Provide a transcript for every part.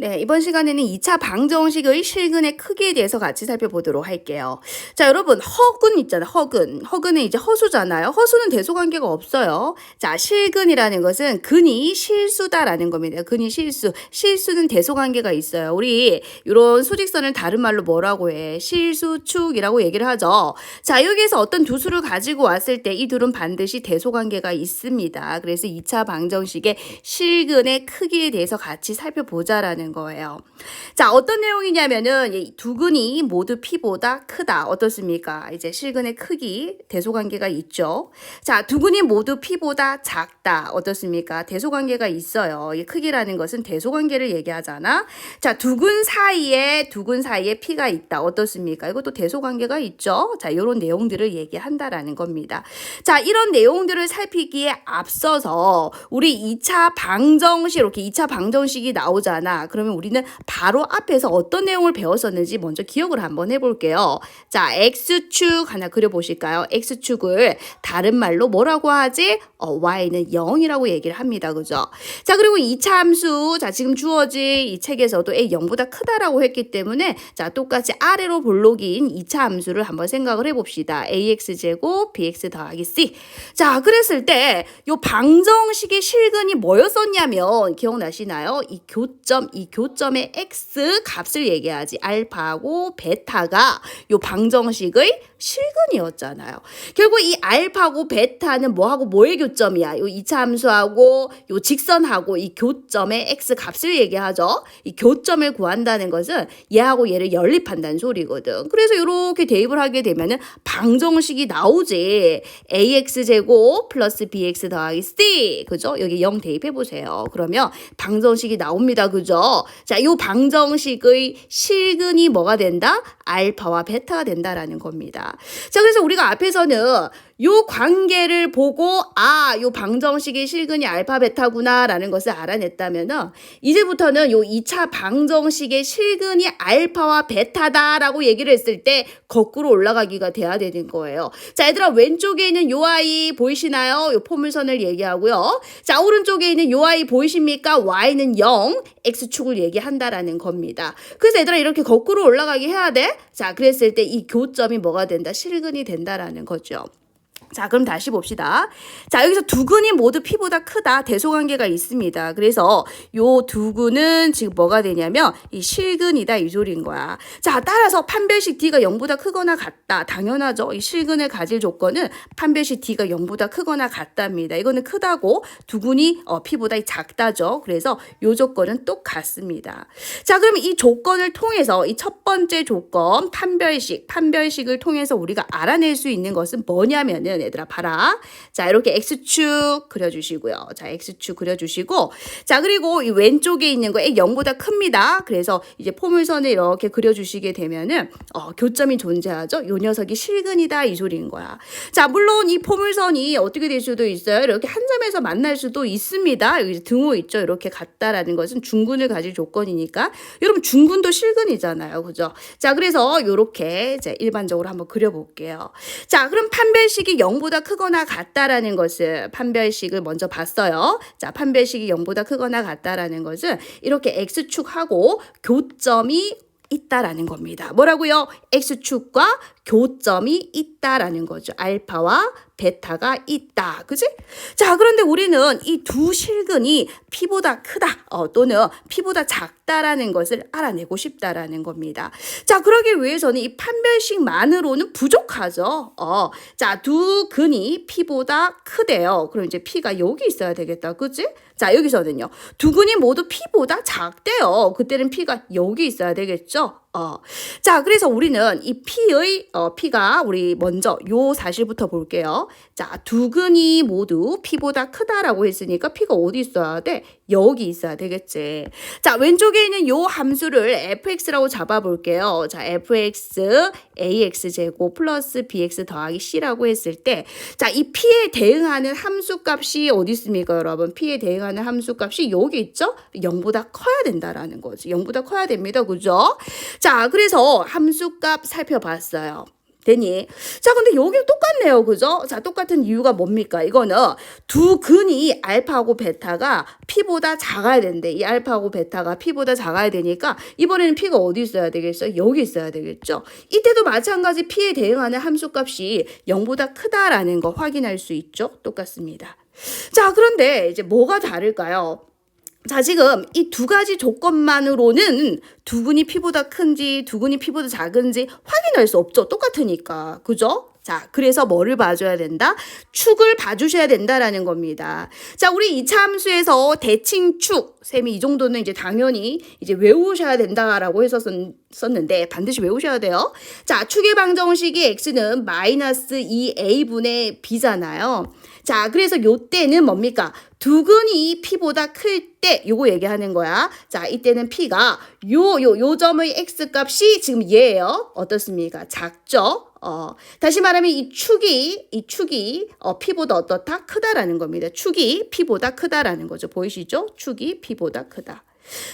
네, 이번 시간에는 2차 방정식의 실근의 크기에 대해서 같이 살펴보도록 할게요. 자, 여러분, 허근 있잖아요. 허근. 허근은 이제 허수잖아요. 허수는 대소관계가 없어요. 자, 실근이라는 것은 근이 실수다라는 겁니다. 근이 실수. 실수는 대소관계가 있어요. 우리 이런 수직선을 다른 말로 뭐라고 해? 실수축이라고 얘기를 하죠. 자, 여기에서 어떤 두 수를 가지고 왔을 때 이 둘은 반드시 대소관계가 있습니다. 그래서 2차 방정식의 실근의 크기에 대해서 같이 살펴보자라는 거예요. 자, 어떤 내용이냐면은 이두 근이 모두 P보다 크다. 어떻습니까? 이제 실근의 크기, 대소관계가 있죠. 자, 두 근이 모두 P보다 작다. 어떻습니까? 대소관계가 있어요. 이 크기라는 것은 대소관계를 얘기하잖아. 자, 두근 사이에 두근 사이에 P가 있다. 어떻습니까? 이것도 대소관계가 있죠. 자, 이런 내용들을 얘기한다라는 겁니다. 자, 이런 내용들을 살피기에 앞서서 우리 2차 방정식 이렇게 2차 방정식이 나오잖아. 그 러면 우리는 바로 앞에서 어떤 내용을 배웠었는지 먼저 기억을 한번 해볼게요. 자, x축 하나 그려보실까요? x축을 다른 말로 뭐라고 하지? 어, y는 0이라고 얘기를 합니다. 그죠? 자, 그리고 2차 함수. 자, 지금 주어진 이 책에서도 a 0보다 크다라고 했기 때문에 자, 똑같이 아래로 볼록인 2차 함수를 한번 생각을 해봅시다. ax제곱 bx 더하기 c. 자, 그랬을 때 요 방정식의 실근이 뭐였었냐면 기억나시나요? 이 교점, 이 교점의 x 값을 얘기하지. 알파하고 베타가 요 방정식의 실근이었잖아요. 결국 이 알파고 베타는 뭐하고 뭐의 교점이야? 요 2차 함수하고 요 직선하고 이 교점의 x 값을 얘기하죠. 이 교점을 구한다는 것은 얘하고 얘를 연립한다는 소리거든. 그래서 이렇게 대입을 하게 되면은 방정식이 나오지. ax 제곱 플러스 bx 더하기 c. 그죠? 여기 0 대입해 보세요. 그러면 방정식이 나옵니다. 그죠? 자, 요 방정식의 실근이 뭐가 된다? 알파와 베타가 된다라는 겁니다. 자, 그래서 우리가 앞에서는 요 관계를 보고 아, 요 방정식의 실근이 알파 베타구나라는 것을 알아냈다면은 이제부터는 요 2차 방정식의 실근이 알파와 베타다라고 얘기를 했을 때 거꾸로 올라가기가 돼야 되는 거예요. 자, 얘들아 왼쪽에 있는 요 아이 보이시나요? 요 포물선을 얘기하고요. 자, 오른쪽에 있는 요 아이 보이십니까? y는 0, x축을 얘기한다라는 겁니다. 그래서 얘들아 이렇게 거꾸로 올라가게 해야 돼. 자, 그랬을 때 이 교점이 뭐가 된다? 실근이 된다라는 거죠. 자, 그럼 다시 봅시다. 자, 여기서 두 근이 모두 P보다 크다. 대소관계가 있습니다. 그래서 요 두 근은 지금 뭐가 되냐면 이 실근이다. 이 소리인 거야. 자, 따라서 판별식 D가 0보다 크거나 같다. 당연하죠. 이 실근을 가질 조건은 판별식 D가 0보다 크거나 같답니다. 이거는 크다고 두 근이 어, P보다 작다죠. 그래서 요 조건은 똑같습니다. 자, 그럼 이 조건을 통해서 이 첫 번째 조건 판별식, 판별식을 통해서 우리가 알아낼 수 있는 것은 뭐냐면은 얘들아 봐라. 자, 이렇게 x축 그려주시고요. 자, x축 그려주시고 자, 그리고 이 왼쪽에 있는 거 0보다 큽니다. 그래서 이제 포물선을 이렇게 그려주시게 되면은 어, 교점이 존재하죠. 요 녀석이 실근이다 이 소리인 거야. 자, 물론 이 포물선이 어떻게 될 수도 있어요. 이렇게 한 점에서 만날 수도 있습니다. 여기 등호 있죠. 이렇게 같다라는 것은 중근을 가질 조건이니까 여러분 중근도 실근이잖아요. 그죠? 자, 그래서 요렇게 이제 일반적으로 한번 그려볼게요. 자, 그럼 판별식이 0 보다 크거나 같다라는 것을 판별식을 먼저 봤어요. 자, 판별식이 0보다 크거나 같다라는 것은 이렇게 x축하고 교점이 있다라는 겁니다. 뭐라고요? x축과 교점이 있다라는 거죠. 알파와 베타가 있다. 그지? 자, 그런데 우리는 이 두 실근이 P보다 크다, 어, 또는 P보다 작다라는 것을 알아내고 싶다라는 겁니다. 자, 그러기 위해서는 이 판별식만으로는 부족하죠. 어, 자, 두 근이 P보다 크대요. 그럼 이제 P가 여기 있어야 되겠다. 그지? 자, 여기서는요. 두 근이 모두 P보다 작대요. 그때는 P가 여기 있어야 되겠죠? 어. 자, 그래서 우리는 이 P의, 어, P가 우리 먼저 요 사실부터 볼게요. 자, 두 근이 모두 P보다 크다라고 했으니까 P가 어디 있어야 돼? 여기 있어야 되겠지. 자, 왼쪽에 있는 요 함수를 fx라고 잡아볼게요. 자, fx ax 제곱 플러스 bx 더하기 c라고 했을 때, 자, 이 p에 대응하는 함수 값이 어디 있습니까, 여러분? p에 대응하는 함수 값이 여기 있죠? 0보다 커야 된다라는 거지. 0보다 커야 됩니다. 그죠? 자, 그래서 함수 값 살펴봤어요. 되니? 자, 근데 여기 똑같네요. 그죠? 자, 똑같은 이유가 뭡니까? 이거는 두 근이 알파하고 베타가 P보다 작아야 되는데, 이 알파하고 베타가 P보다 작아야 되니까, 이번에는 P가 어디 있어야 되겠어요? 여기 있어야 되겠죠? 이때도 마찬가지 P에 대응하는 함수 값이 0보다 크다라는 거 확인할 수 있죠? 똑같습니다. 자, 그런데 이제 뭐가 다를까요? 자, 지금 이 두 가지 조건만으로는 두근이 피보다 큰지 두근이 피보다 작은지 확인할 수 없죠. 똑같으니까. 그죠? 자, 그래서 뭐를 봐줘야 된다? 축을 봐주셔야 된다라는 겁니다. 자, 우리 이차 함수에서 대칭축, 쌤이 이 정도는 이제 당연히 이제 외우셔야 된다라고 썼는데 반드시 외우셔야 돼요. 자, 축의 방정식이 x는 마이너스 2a분의 b잖아요. 자, 그래서 요 때는 뭡니까? 두근이 p보다 클 때 요거 얘기하는 거야. 자, 이때는 p가 요 요 요 점의 x 값이 지금 얘예요. 어떻습니까? 작죠? 어, 다시 말하면 이 축이 이 축이 어, p보다 어떻다? 크다라는 겁니다. 축이 p보다 크다라는 거죠. 보이시죠? 축이 p보다 크다.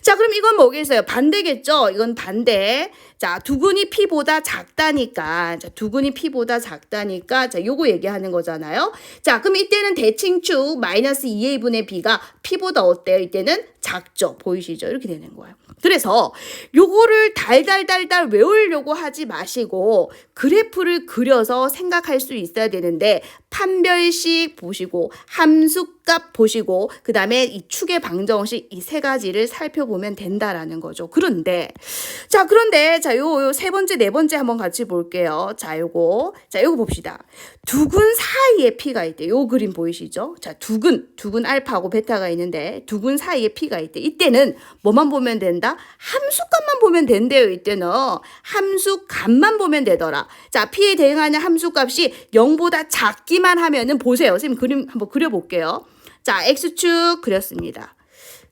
자, 그럼 이건 뭐겠어요? 반대겠죠? 이건 반대. 자, 두근이 P보다 작다니까. 자, 두근이 P보다 작다니까. 자, 요거 얘기하는 거잖아요. 자, 그럼 이때는 대칭축 마이너스 2a분의 B가 P보다 어때요? 이때는 작죠? 보이시죠? 이렇게 되는 거예요. 그래서 요거를 달달달달 외우려고 하지 마시고 그래프를 그려서 생각할 수 있어야 되는데 판별식 보시고 함수값 보시고 그 다음에 이 축의 방정식 이 세 가지를 살 펴보면 된다라는 거죠. 그런데 자 그런데 자요요세 번째 네 번째 한번 같이 볼게요. 자 요거 자 요거 봅시다. 두근 사이에 P가 있대. 요 그림 보이시죠? 자 두근 두근 알파하고 베타가 있는데 두근 사이에 P가 있대. 이때는 뭐만 보면 된다? 함수값만 보면 된대요. 이때는 함수값만 보면 되더라. 자 P에 대응하는 함수값이 0보다 작기만 하면은 보세요. 선생님 그림 한번 그려볼게요. 자 x축 그렸습니다.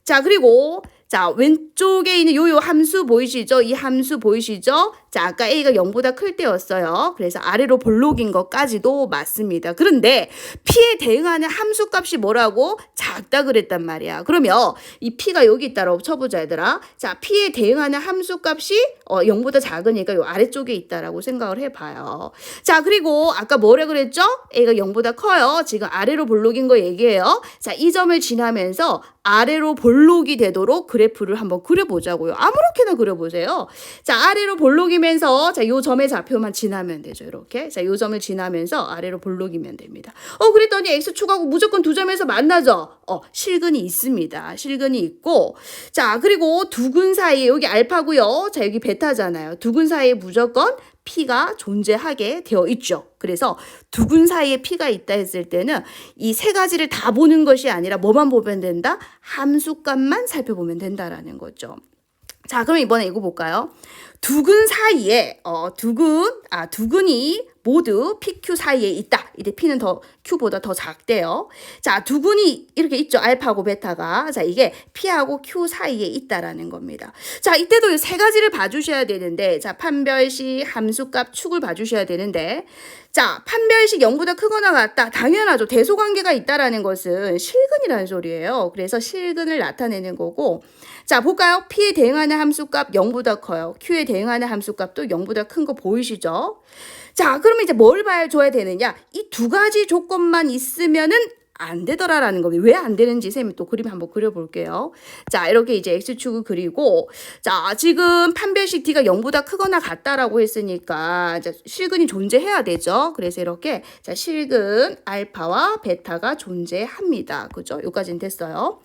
자, 그리고 자, 왼쪽에 있는 요요 함수 보이시죠? 이 함수 보이시죠? 자, 아까 a가 0보다 클 때였어요. 그래서 아래로 볼록인 것까지도 맞습니다. 그런데 p에 대응하는 함수 값이 뭐라고? 작다 그랬단 말이야. 그러면 이 p가 여기 있다라고 쳐보자, 얘들아. 자, p에 대응하는 함수 값이 어, 0보다 작으니까 요 아래쪽에 있다라고 생각을 해봐요. 자, 그리고 아까 뭐라 그랬죠? a가 0보다 커요. 지금 아래로 볼록인 거 얘기해요. 자, 이 점을 지나면서 아래로 볼록이 되도록 그래프를 한번 그려보자고요. 아무렇게나 그려보세요. 자, 아래로 볼록이 면서 자, 요 점의 좌표만 지나면 되죠. 이렇게. 자, 요 점을 지나면서 아래로 볼록이면 됩니다. 어, 그랬더니 x축하고 무조건 두 점에서 만나죠. 어, 실근이 있습니다. 실근이 있고. 자, 그리고 두근 사이에 여기 알파고요. 자, 여기 베타잖아요. 두근 사이에 무조건 P가 존재하게 되어 있죠. 그래서 두근 사이에 P가 있다 했을 때는 이 세 가지를 다 보는 것이 아니라 뭐만 보면 된다? 함수값만 살펴보면 된다라는 거죠. 자, 그럼 이번에 이거 볼까요? 두근 사이에 어 두근 아 두근이 모두 PQ 사이에 있다. 이때 P는 더 Q보다 더 작대요. 자, 두근이 이렇게 있죠. 알파하고 베타가. 자, 이게 P하고 Q 사이에 있다라는 겁니다. 자, 이때도 세 가지를 봐주셔야 되는데, 자, 판별식, 함수값, 축을 봐주셔야 되는데, 자, 판별식 0보다 크거나 같다. 당연하죠. 대소관계가 있다라는 것은 실근이라는 소리예요. 그래서 실근을 나타내는 거고, 자, 볼까요? P에 대응하는 함수값 0보다 커요. Q에 대응하는 함수값도 0보다 큰 거 보이시죠? 자, 그러면 이제 뭘 봐줘야 되느냐? 이 두 가지 조건만 있으면은 안 되더라라는 겁니다. 왜 안 되는지 쌤이 또 그림 한번 그려볼게요. 자, 이렇게 이제 X축을 그리고, 자, 지금 판별식 D가 0보다 크거나 같다라고 했으니까, 자, 실근이 존재해야 되죠. 그래서 이렇게, 자, 실근 알파와 베타가 존재합니다. 그죠? 여기까지는 됐어요.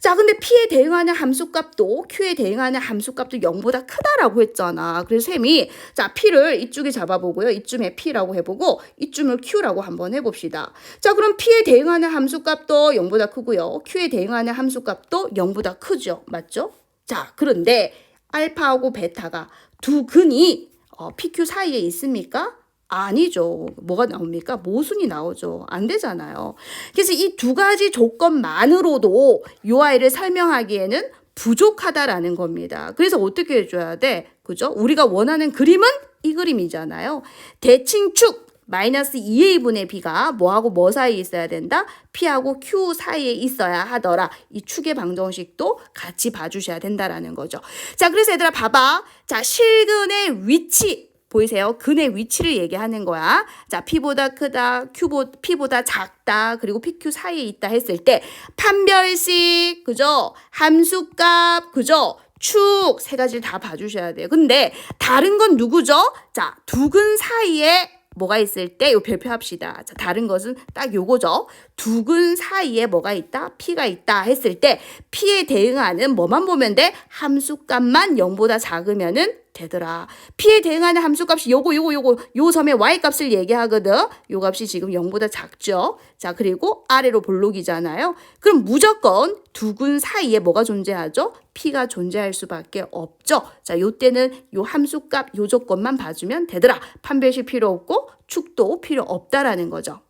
자, 근데 P에 대응하는 함수값도 Q에 대응하는 함수값도 0보다 크다라고 했잖아. 그래서 쌤이 자, P를 이쪽에 잡아보고요. 이쯤에 P라고 해보고 이쯤을 Q라고 한번 해봅시다. 자, 그럼 P에 대응하는 함수값도 0보다 크고요. Q에 대응하는 함수값도 0보다 크죠. 맞죠? 자, 그런데 알파하고 베타가 두 근이 어, PQ 사이에 있습니까? 아니죠. 뭐가 나옵니까? 모순이 나오죠. 안 되잖아요. 그래서 이 두 가지 조건만으로도 요 아이를 설명하기에는 부족하다라는 겁니다. 그래서 어떻게 해줘야 돼? 그죠? 우리가 원하는 그림은 이 그림이잖아요. 대칭축 마이너스 2a분의 b가 뭐하고 뭐 사이에 있어야 된다? p하고 q 사이에 있어야 하더라. 이 축의 방정식도 같이 봐주셔야 된다라는 거죠. 자, 그래서 얘들아 봐봐. 자, 실근의 위치 보이세요? 근의 위치를 얘기하는 거야. 자, P보다 크다, Q보, P보다 작다, 그리고 PQ 사이에 있다 했을 때 판별식, 그죠? 함수값, 그죠? 축 세 가지를 다 봐주셔야 돼요. 근데 다른 건 누구죠? 자, 두 근 사이에 뭐가 있을 때 요 별표합시다. 자, 다른 것은 딱 요거죠. 두 근 사이에 뭐가 있다? P가 있다 했을 때 P에 대응하는 뭐만 보면 돼? 함수값만 0보다 작으면은 되더라. P에 대응하는 함수값이 요거 요거 요거 요 섬의 y 값을 얘기하거든. 요 값이 지금 0보다 작죠. 자, 그리고 아래로 볼록이잖아요. 그럼 무조건 두근 사이에 뭐가 존재하죠? P가 존재할 수밖에 없죠. 자, 요때는 요 함수값 요 조건만 봐주면 되더라. 판별식 필요 없고 축도 필요 없다라는 거죠.